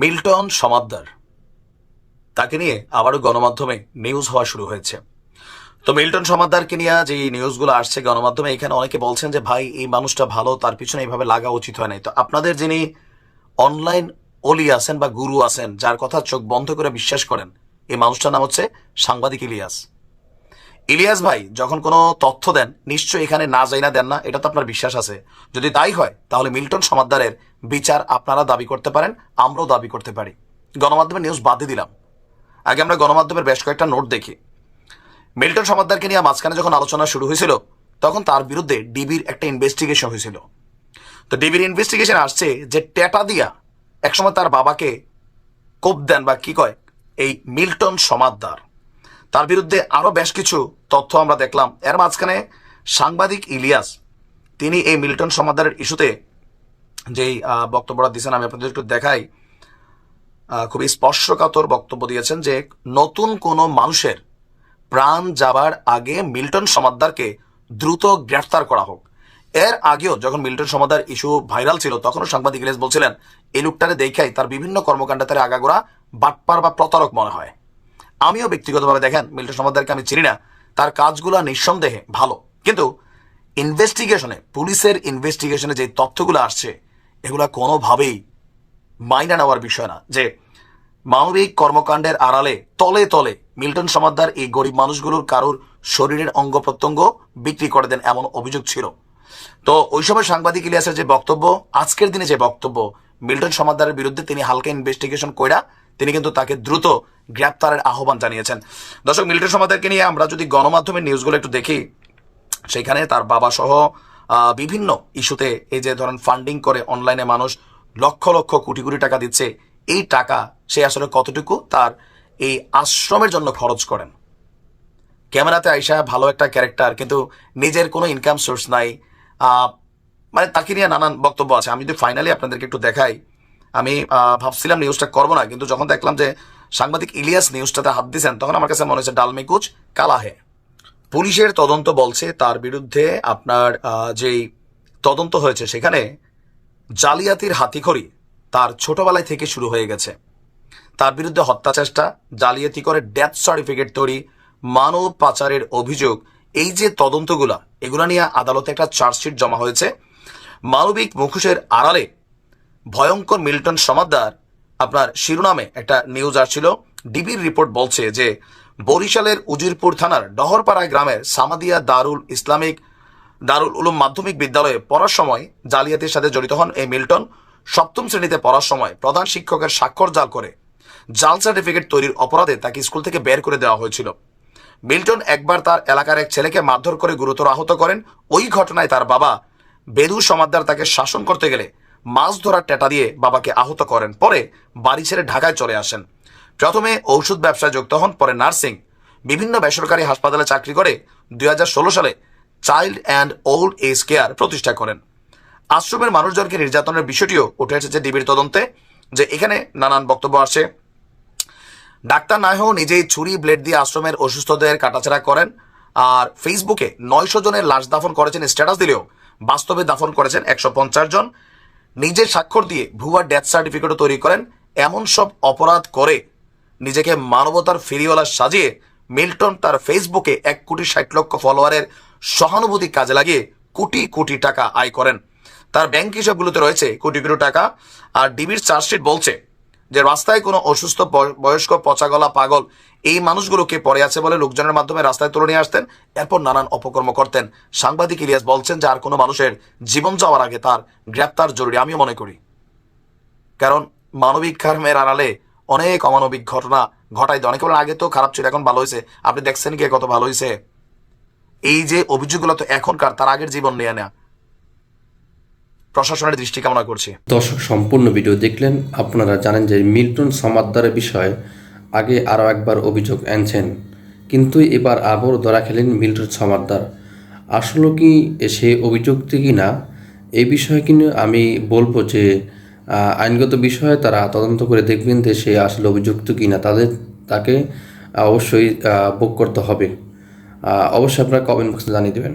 Milton Samaddar তাকে নিয়ে আবারও গণমাধ্যমে নিউজ হওয়া শুরু হয়েছে। তো মিল্টন সমাদ্দারকে নিয়ে যে নিউজগুলো আসছে গণমাধ্যমে, এখানে অনেকে বলছেন যে, ভাই, এই মানুষটা ভালো, তার পিছনে এইভাবে লাগা উচিত হয় নাই। তো আপনাদের যিনি অনলাইন অলি আছেন বা গুরু আছেন, যার কথা চোখ বন্ধ করে বিশ্বাস করেন, এই মানুষটার নাম হচ্ছে সাংবাদিক ইলিয়াস। ইলিয়াস ভাই, যখন কোনো তথ্য দেন, নিশ্চয়ই এখানে না যাই না দেন না, এটা তো আপনার বিশ্বাস আছে। যদি তাই হয়, তাহলে মিল্টন সমাদ্দারের বিচার আপনারা দাবি করতে পারেন, আমরাও দাবি করতে পারি। গণমাধ্যমের নিউজ বাদ দিলাম। আগে আমরা গণমাধ্যমের বেশ কয়েকটা নোট দেখি। মিল্টন সমাদ্দারকে নিয়ে মাঝখানে যখন আলোচনা শুরু হয়েছিল, তখন তার বিরুদ্ধে ডিবির একটা ইনভেস্টিগেশন হয়েছিল। তো ডিবির ইনভেস্টিগেশন আসছে যে টেটা দিয়া একসময় তার বাবাকে কোপ দেন বা কি কয়, এই মিল্টন সমাদ্দার। তার বিরুদ্ধে আরও বেশ কিছু তথ্য আমরা দেখলাম। এর মাঝখানে সাংবাদিক ইলিয়াস, তিনি এই মিল্টন সমাদারের ইস্যুতে যেই বক্তব্যটা দিয়েছেন, আমি আপনাদের একটু দেখাই। খুবই স্পর্শকাতর বক্তব্য দিয়েছেন যে নতুন কোনো মানুষের প্রাণ যাবার আগে মিল্টন সমাদ্দারকে দ্রুত গ্রেফতার করা হোক। এর আগেও যখন মিল্টন সমাদার ইস্যু ভাইরাল ছিল, তখনও সাংবাদিক ইলিয়াস বলছিলেন, এই লোকটারে দেখাই, তার বিভিন্ন কর্মকাণ্ডে তার আগাগোড়া বাটপার বা প্রতারক মনে হয়। আমিও ব্যক্তিগতভাবে দেখেন, মিল্টন সমাদারকে আমি চিনি না, তার কাজগুলো নিঃসন্দেহে ভালো। কিন্তু ইনভেস্টিগেশনে পুলিশের ইনভেস্টিগেশনে যে তথ্যগুলো আসছে, এগুলা কোনোভাবেই মাইনা নেওয়ার বিষয় না। যে মানবিক কর্মকাণ্ডের আড়ালে, তলে তলে মিল্টন সমাদ্দার এই গরিব মানুষগুলোর কারোর শরীরের অঙ্গ প্রত্যঙ্গ বিক্রি করে দেন এমন অভিযোগ ছিল। তো ওই সময় সাংবাদিক ইলিয়াসের যে বক্তব্য, আজকের দিনে যে বক্তব্য, মিল্টন সমাদ্দারের বিরুদ্ধে তিনি হালকা ইনভেস্টিগেশন কইরা তিনি কিন্তু তাকে দ্রুত গ্রেপ্তারের আহ্বান জানিয়েছেন। দর্শক মিল্টন সমাদ্দারকে নিয়ে আমরা যদি গণমাধ্যমের নিউজগুলো একটু দেখি, সেখানে তার বাবা সহ বিভিন্ন ইস্যুতে এই যে ধরেন ফান্ডিং করে অনলাইনে মানুষ লক্ষ লক্ষ কোটি কোটি টাকা দিচ্ছে, এই টাকা সে আসলে কতটুকু তার এই আশ্রমের জন্য খরচ করেন? ক্যামেরাতে আইসা ভালো একটা ক্যারেক্টার, কিন্তু নিজের কোনো ইনকাম সোর্স নাই। মানে তাকে নিয়ে নানান বক্তব্য আছে। আমি যদি ফাইনালি আপনাদেরকে একটু দেখাই আমি ভাবছিলাম নিউজটা করব না, কিন্তু যখন দেখলাম যে সাংবাদিক ইলিয়াস নিউজটাতে হাত দিয়েছেন তখন আমার কাছে মনে হচ্ছে ডালমে কুচ কালাহে পুলিশের তদন্ত বলছে, তার বিরুদ্ধে আপনার যেই তদন্ত হয়েছে সেখানে জালিয়াতির হাতিখড়ি তার ছোটবেলায় থেকে শুরু হয়ে গেছে। তার বিরুদ্ধে হত্যা চেষ্টা, জালিয়াতি করে ডেথ সার্টিফিকেট তৈরি, মানব পাচারের অভিযোগ। এই যে তদন্তগুলা, এগুলা নিয়ে আদালতে একটা চার্জশিট জমা হয়েছে। মানবিক মুখোশের আড়ালে ভয়ঙ্কর মিল্টন সমাদ্দার আপনার শিরোনামে একটা নিউজ আসছিল। ডিবির রিপোর্ট বলছে যে, বরিশালের উজিরপুর থানার ডহরপাড়া গ্রামের সামাদিয়া দারুল ইসলামিক, দারুল উলুম মাধ্যমিক বিদ্যালয়ে পড়ার সময় জালিয়াতির সাথে জড়িত হন এই মিল্টন। সপ্তম শ্রেণীতে পড়ার সময় প্রধান শিক্ষকের স্বাক্ষর জাল করে জাল সার্টিফিকেট তৈরির অপরাধে তাকে স্কুল থেকে বের করে দেওয়া হয়েছিল। মিল্টন একবার তার এলাকার এক ছেলেকে মারধর করে গুরুতর আহত করেন। ওই ঘটনায় তার বাবা বেদু সমাদ্দার তাকে শাসন করতে গেলে মাছ ধরার টেটা দিয়ে বাবাকে আহত করেন, পরে বাড়ি ছেড়ে ঢাকায় চলে আসেন। প্রথমে ঔষধ ব্যবসায় যুক্ত হন, পরে নার্সিং। বিভিন্ন বেসরকারি হাসপাতালে চাকরি করে দুই হাজার ষোলো সালে child and old age care প্রতিষ্ঠা করেন। আশ্রমের মানুষজনকে নির্যাতনের বিষয়টিও উঠে এসেছে ডিবির তদন্তে, যে এখানে নানান বক্তব্য আসে। ডাক্তার না হয়েও নিজেই ছুরি, ব্লেড দিয়ে আশ্রমের অসুস্থদের কাটাছেড়া করেন, আর ফেসবুকে নয়শো জনের লাশ দাফন করেছেন স্ট্যাটাস দিলেও বাস্তবে দাফন করেছেন একশো পঞ্চাশ জন। নিজের স্বাক্ষর দিয়ে ভুয়া ডেথ সার্টিফিকেটও তৈরি করেন, এমন সব অপরাধ করে নিজেকে মানবতার ফেরিওয়ালা সাজিয়ে মিল্টন তার ফেসবুকে এক কোটি ষাট লক্ষ ফলোয়ারের সহানুভূতি কাজে লাগিয়ে কোটি কোটি টাকা আয় করেন। তার ব্যাংক হিসাবগুলোতে রয়েছে কোটি কোটি টাকা, আর ডিবির চার্জশিট বলছে যে রাস্তায় কোনো অসুস্থ বয়- বয়স্ক পচাগলা পাগল এই মানুষগুলোকে পড়ে আছে বলে লোকজনের মাধ্যমে রাস্তায় তুলে নিয়ে আসতেন, এরপর নানান অপকর্ম করতেন। সাংবাদিক ইলিয়াস বলছেন যে আর কোনো মানুষের জীবন যাওয়ার আগে তার গ্রেপ্তার জরুরি, আমিও মনে করি। কারণ মানবিক কর্মের আড়ালে অনেক অমানবিক ঘটনা ঘটাই অনেকে আগে তো খারাপ ছিল, এখন ভালো হয়েছে আপনি দেখছেন কি কত ভালো হয়েছে এই যে অভিযোগগুলো তো এখনকার, তার আগের জীবন নিয়ে নেয়া। প্রশাসনের দৃষ্টি কামনা করছি। দর্শক, সম্পূর্ণ ভিডিও দেখলেন। আপনারা জানেন যে মিল্টন সমাদ্দারের বিষয়ে আগে আরও একবার অভিযোগ আনছেন। কিন্তু এবার আবার ধরা খেলেন মিল্টন সমাদ্দার। আসলে কি সে অভিযুক্ত কি না এই বিষয়ে কিন্তু আমি বলব যে আইনগত বিষয়ে তারা তদন্ত করে দেখবেন যে সে আসলে অভিযুক্ত কি না। তাদের, তাকে অবশ্যই ভোগ করতে হবে। অবশ্যই আপনারা কমেন্ট বক্সে জানিয়ে দেবেন।